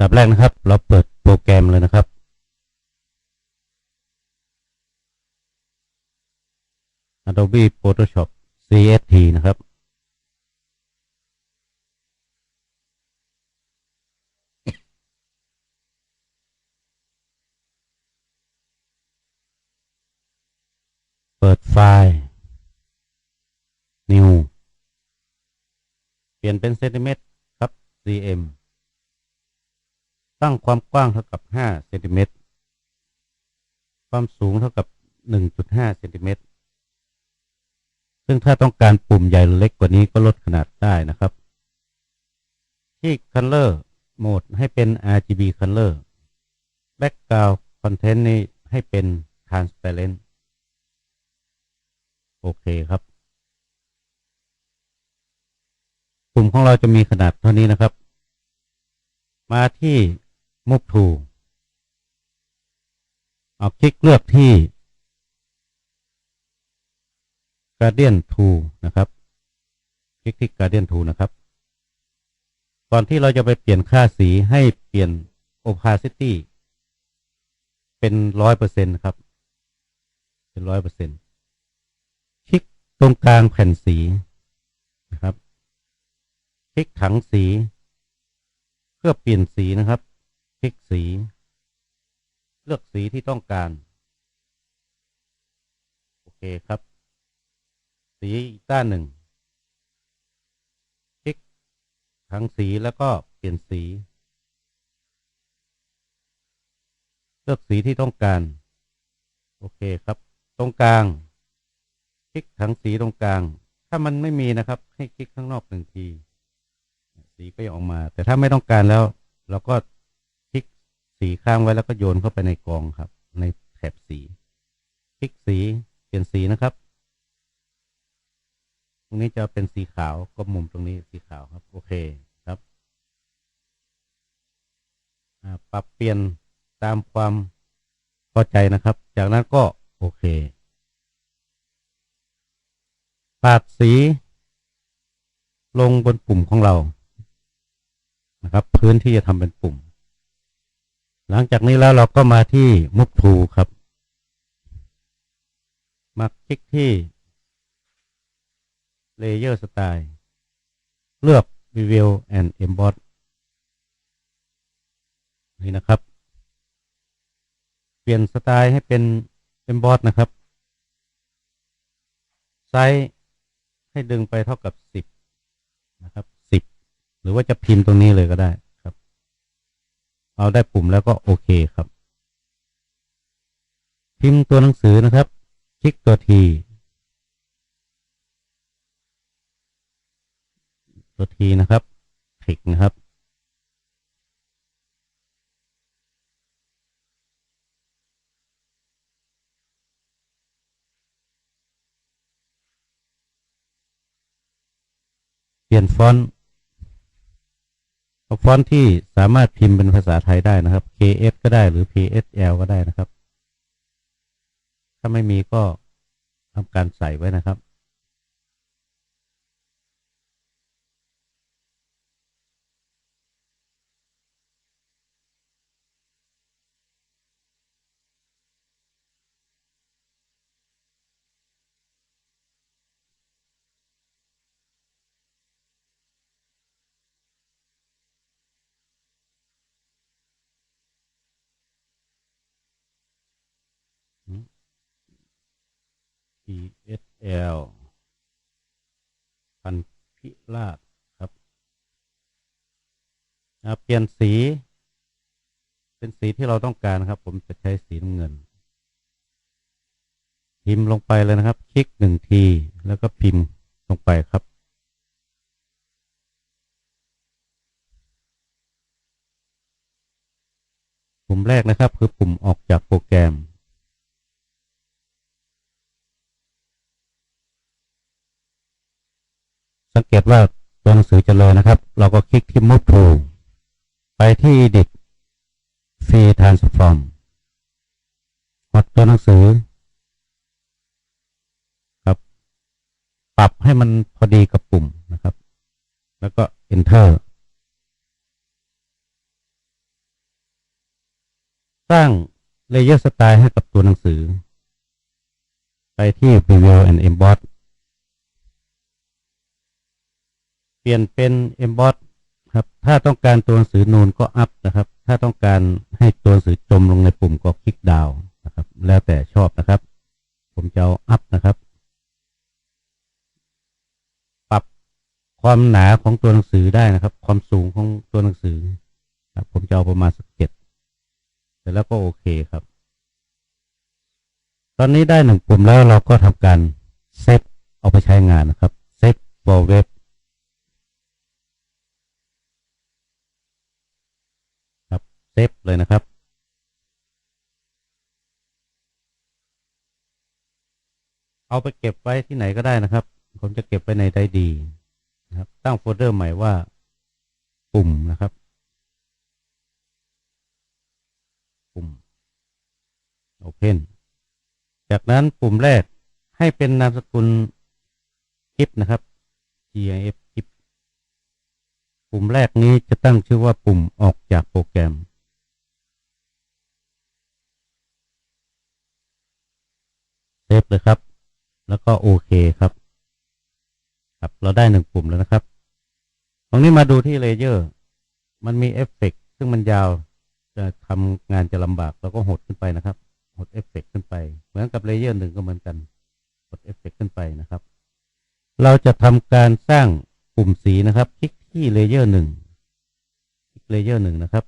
ดับแรกนะครับ เราเปิดโปรแกรมเลยนะครับ Adobe Photoshop CST นะครับ เปิดไฟล์ New เปลี่ยนเป็นเซนติเมตรครับ cm ตั้งความกว้างเท่ากับ 5 เซนติเมตร ความสูงเท่ากับ 1.5 เซนติเมตร ซึ่งถ้าต้องการปุ่มใหญ่หรือเล็กกว่านี้ก็ลดขนาดได้นะครับ ที่ Color Mode ให้เป็น RGB Color Background Content นี่ให้เป็น Transparent โอเคครับปุ่มของเราจะมีขนาดเท่านี้นะครับ มาที่ Move to เอาคลิกเลือกที่ Guardian Tool นะครับ คลิกที่ Guardian Tool นะครับ ก่อนที่เราจะไปเปลี่ยนค่าสีให้เปลี่ยน Opacity เป็นร้อยเปอร์เซ็นต์ครับ เป็นร้อยเปอร์เซ็นต์คลิกตรงกลางแผ่นสีนะครับ คลิกถังสี เพื่อเปลี่ยนสีนะครับ ลิกสี เลือกสีที่ต้องการ โอเคครับ สีอีกด้านหนึ่ง คลิกถังสีแล้วก็เปลี่ยนสี เลือกสีที่ต้องการ โอเคครับ ตรงกลาง คลิกถังสีตรงกลาง ถ้ามันไม่มีนะครับ ให้คลิกข้างนอกหนึ่งที สีก็จะออกมา แต่ถ้าไม่ต้องการแล้ว เราก็ สีข้างไว้แล้วก็โยนเข้าไปในกองครับ ในแถบสี คลิกสีเปลี่ยนสีนะครับ ตรงนี้จะเป็นสีขาวก็มุมตรงนี้สีขาวครับ โอเคครับปรับเปลี่ยนตามความพอใจนะครับ จากนั้นก็โอเคปาดสี ลงบนปุ่มของเรานะครับ พื้นที่จะทำเป็นปุ่ม หลังจากนี้แล้วเราก็มาที่มุกทูครับ มาคลิกที่ Layer Style เลือก Reveal and Emboss นี่นะครับ เปลี่ยนสไตล์ให้เป็น Emboss นะครับ ไซส์ให้ดึงไปเท่ากับ 10 นะครับ 10 หรือว่าจะพิมพ์ตรงนี้เลยก็ได้ ครับเอาได้ปุ่มแล้วก็โอเคครับ พิมพ์ตัวหนังสือนะครับ คลิกตัวทีตัวทีนะครับ คลิกนะครับ เปลี่ยนฟอนต์ ฟอนต์ที่สามารถพิมพ์เป็นภาษาไทยได้นะครับ KS ก็ได้หรือ PSL ก็ได้นะครับ ถ้าไม่มีก็ทำการใส่ไว้นะครับ SL พันพิราชครับ เปลี่ยนสี เป็นสีที่เราต้องการนะครับ ผมจะใช้สีน้ำเงิน พิมพ์ลงไปเลยนะครับ คลิกหนึ่งที แล้วก็พิมพ์ลงไปครับปุ่มแรกนะครับ คือปุ่มออกจากโปรแกรม สังเกตว่าตัวหนังสือจะเลยนะครับ เราก็คลิกที่ Move to ไปที่ Edit Free Transform กดตัวหนังสือ ครับ ปรับให้มันพอดีกับปุ่มนะครับ แล้วก็ Enter สร้างเลเยอร์สไตล์ให้กับตัวหนังสือ ไปที่ Preview and Emboss เปลี่ยนเป็น Emboss ครับ ถ้าต้องการตัวหนังสือนูนก็อัพนะครับ ถ้าต้องการให้ตัวหนังสือจมลงในปุ่มก็คลิกดาวนะครับ แล้วแต่ชอบนะครับ ผมจะเอาอัพนะครับ ปรับความหนาของตัวหนังสือได้นะครับ ความสูงของตัวหนังสือครับผมจะเอาประมาณสักเจ็ดเสร็จแล้วก็โอเคครับ ตอนนี้ได้หนึ่งปุ่มแล้วเราก็ทำการเซฟเอาไปใช้งานนะครับ เซฟ for web ครับ เซฟเลยนะครับ เอาไปเก็บไว้ที่ไหนก็ได้นะครับ ผมจะเก็บไว้ในไดดีนะครับ ตั้งโฟลเดอร์ใหม่ว่าปุ่มนะครับปุ่ม Open จากนั้นปุ่มแรกให้เป็นนามสกุลคลิปนะครับ GIF คลิป ปุ่มแรกนี้จะตั้งชื่อว่าปุ่มออกจากโปรแกรม เซฟเลยครับ แล้วก็โอเคครับ ครับ เราได้หนึ่งปุ่มแล้วนะครับ ตรงนี้มาดูที่เลเยอร์ มันมีเอฟเฟกต์ซึ่งมันยาวจะทำงานจะลำบากเราก็หดขึ้นไปนะครับ หดเอฟเฟกขึ้นไป เหมือนกับเลเยอร์หนึ่งก็เหมือนกัน หดเอฟเฟกขึ้นไปนะครับ เราจะทำการสร้างปุ่มสีนะครับ คลิกที่เลเยอร์หนึ่งคลิกเลเยอร์หนึ่งนะครับ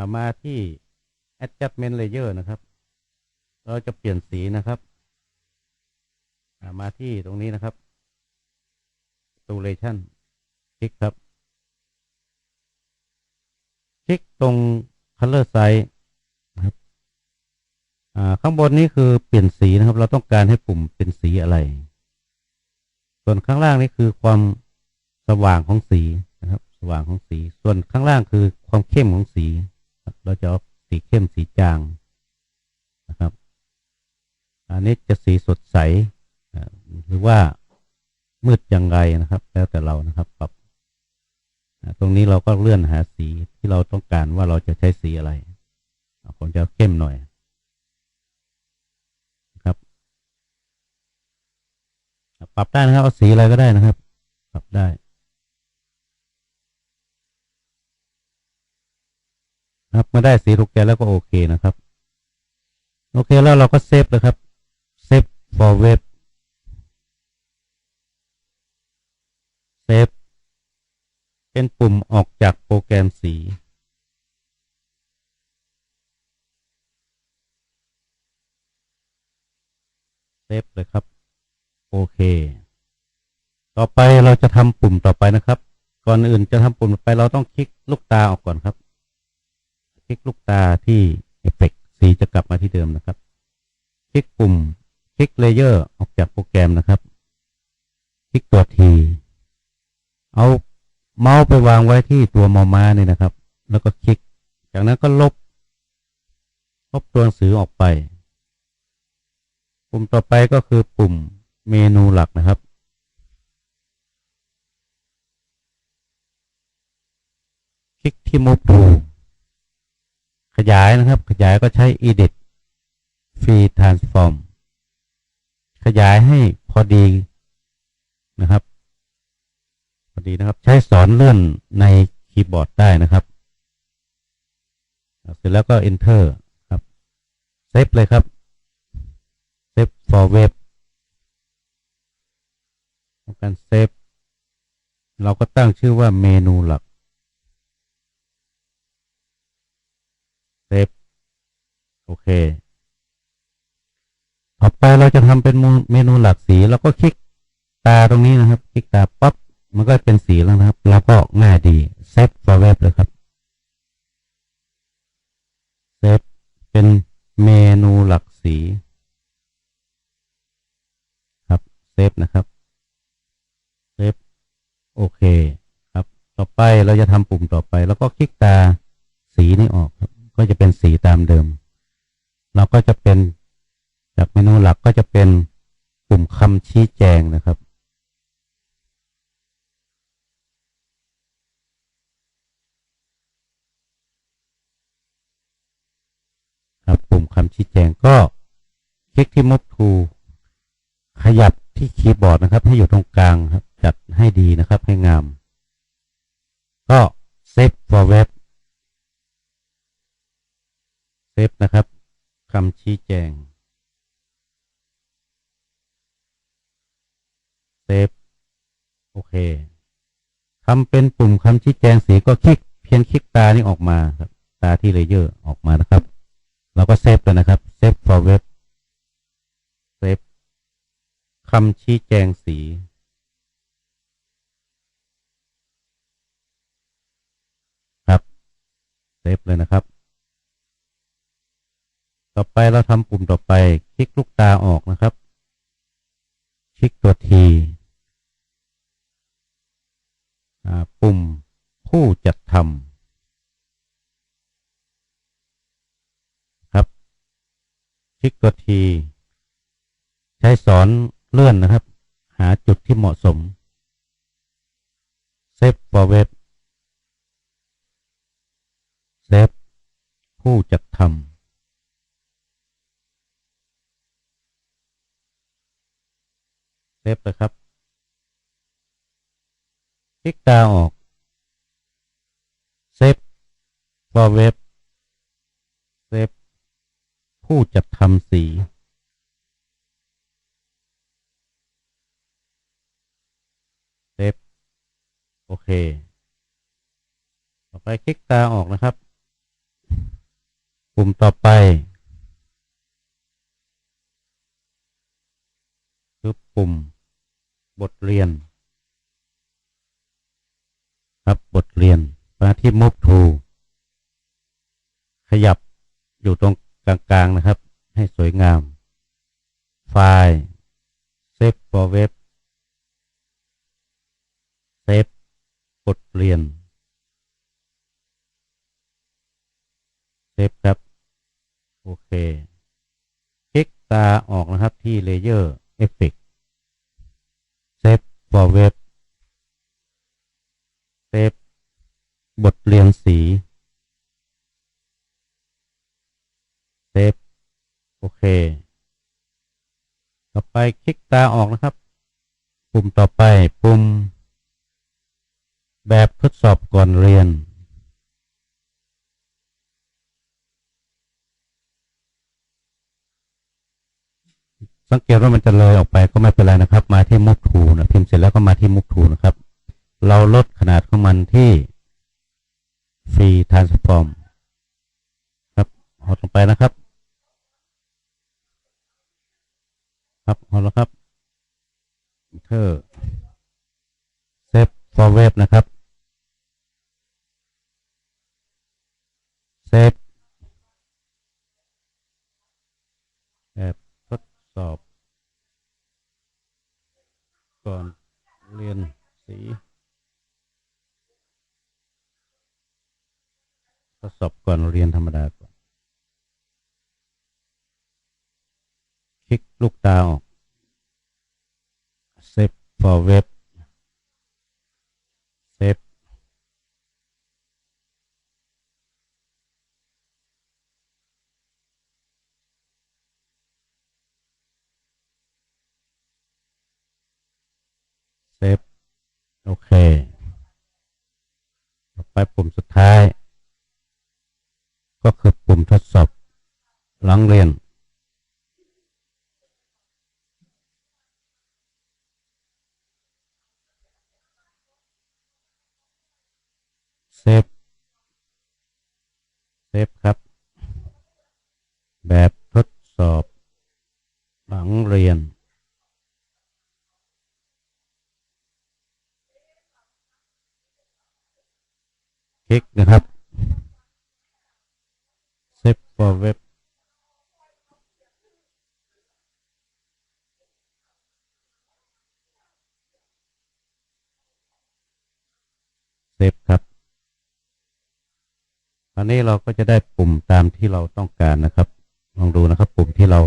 ามาที่ adjustment layer นะครับ เราจะเปลี่ยนสีนะครับ มาที่ตรงนี้นะครับ saturation คลิกครับ คลิกตรง color size นะครับข้างบนนี้คือเปลี่ยนสีนะครับ เราต้องการให้ปุ่มเป็นสีอะไร ส่วนข้างล่างนี่คือความสว่างของสีนะครับ สว่างของสี ส่วนข้างล่างคือความเข้มของสี เราจะเอาสีเข้มสีจาง อันนี้จะสีสดใสหรือว่ามืดยังไงนะครับ แล้วแต่เรานะครับปรับตรงนี้เราก็เลื่อนหาสีที่เราต้องการว่าเราจะใช้สีอะไรผมจะเข้มหน่อยครับ ปรับได้นะครับเอาสีอะไรก็ได้นะครับ ปรับได้ครับเมื่อได้สีถูกใจแล้วก็โอเคนะครับ โอเคแล้วเราก็เซฟเลยครับ for web เซฟเป็นปุ่มออกจากโปรแกรมสี เซฟเลยครับ โอเค ต่อไปเราจะทำปุ่มต่อไปนะครับ ก่อนอื่นจะทำปุ่มไปเราต้องคลิกลูกตาออกก่อนครับ คลิกลูกตาที่เอฟเฟกสีจะกลับมาที่เดิมนะครับ คลิกปุ่ม คลิกเลเยอร์ออกจากโปรแกรมนะครับ คลิกตัวที เอาเมาส์ไปวางไว้ที่ตัวมอม้าเนี่ยนะครับ แล้วก็คลิก จากนั้นก็ลบลบตัวหนังสือออกไป ปุ่มต่อไปก็คือปุ่มเมนูหลักนะครับ คลิกที่ Move to ขยายนะครับ ขยายก็ใช้ Edit Free Transform ขยายให้พอดีนะครับ พอดีนะครับ ใช้สอนเลื่อนในคีย์บอร์ดได้นะครับ เสร็จแล้วก็ Enter ครับเซฟเลยครับเซฟ for web การเซฟ เราก็ตั้งชื่อว่าเมนูหลักเซฟโอเค ต่อไปเราจะทำเป็นเมนูหลักสีแล้วก็คลิกตาตรงนี้นะครับ คลิกตาปั๊บมันก็เป็นสีแล้วนะครับแล้วก็ง่ายดีเซฟ for web เลยครับเซฟเป็นเมนูหลักสีครับเซฟนะครับเซฟโอเคครับ ต่อไปเราจะทำปุ่มต่อไป แล้วก็คลิกตาสีนี้ออกครับ ก็จะเป็นสีตามเดิม เราก็จะเป็น จากเมนูหลักก็จะเป็นปุ่มคำชี้แจงนะครับ ครับปุ่มคำชี้แจงก็คลิกที่ Move to ขยับที่คีย์บอร์ดนะครับ ให้อยู่ตรงกลางครับ จัดให้ดีนะครับให้งาม ก็ Save for Web เซฟนะครับคำชี้แจง เซฟโอเคทำเป็นปุ่มคำชี้แจงสีก็คลิกเพียงคลิกตานี่ออกมาครับ ตาที่เลเยอร์ออกมานะครับ เราก็เซฟเลยนะครับเซฟ for web เซฟคำชี้แจงสี ครับเซฟเลยนะครับ ต่อไปเราทำปุ่มต่อไป คลิกลูกตาออกนะครับ คลิกตัวที ปุ่มผู้จัดทำครับ คลิกตัวที ใช้สอนเลื่อนนะครับ หาจุดที่เหมาะสม เซฟ for web เซฟ ผู้จัดทำเซฟเลยครับ ลิกตาออก เซฟ for web เซฟ ผู้จัดทำสี เซฟ โอเค ต่อไปคลิกตาออกนะครับ ปุ่มต่อไปคือปุ่มบทเรียน ครับ บทเรียนมาที่ Move to ขยับอยู่ตรงกลางๆนะครับ ให้สวยงาม ไฟล์ Save for Web เซฟบทเรียนเซฟครับ โอเค คลิกตาออกนะครับที่ Layer Effect เซฟ for Web เซฟบทเรียน สีเซฟโอเค ต่อไปคลิกตาออกนะครับ ปุ่มต่อไปปุ่ม แบบทดสอบก่อนเรียน สังเกตว่ามันจะเลยออกไปก็ไม่เป็นไรนะครับ มาที่มุกทูนะพิมพ์เสร็จแล้วก็มาที่มุกทูนะครับ เราลดขนาดของมันที่ ฟรีทรานสฟอร์มครับหดลงไปนะครับ ครับหดแล้วครับเธอเซฟ for web นะครับเซฟแบบทดสอบ ก่อนเรียนสี ทด สอบก่อนเรียนธรรมดาก่อน คลิกลูกตาออก Save for web Save เซฟโอเค ต่อไปปุ่มสุดท้าย ก็คือปุ่มทดสอบหลัง เรียน เซฟ เซฟครับ แบบทดสอบ หลังเรียนคลิกนะครับ Save for web ฟครับ นี้เราก็จะได้ปุ่มตามที่เราต้องการนะครับ ลองดูนะครับ ปุ่มที่เรา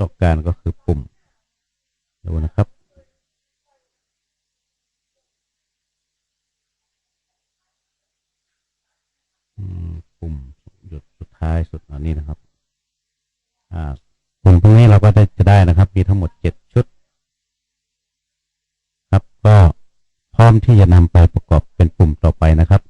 ต้องการก็คือปุ่ม ดูนะครับ ปุ่มหยุดสุดท้ายสุดอันนี้นะครับ อ่าปุ่มตรงนี้เราก็ได้จะได้นะครับ มีทั้งหมดเจ็ดชุด ครับ ก็พร้อมที่จะนำไปประกอบเป็นปุ่มต่อไปนะครับ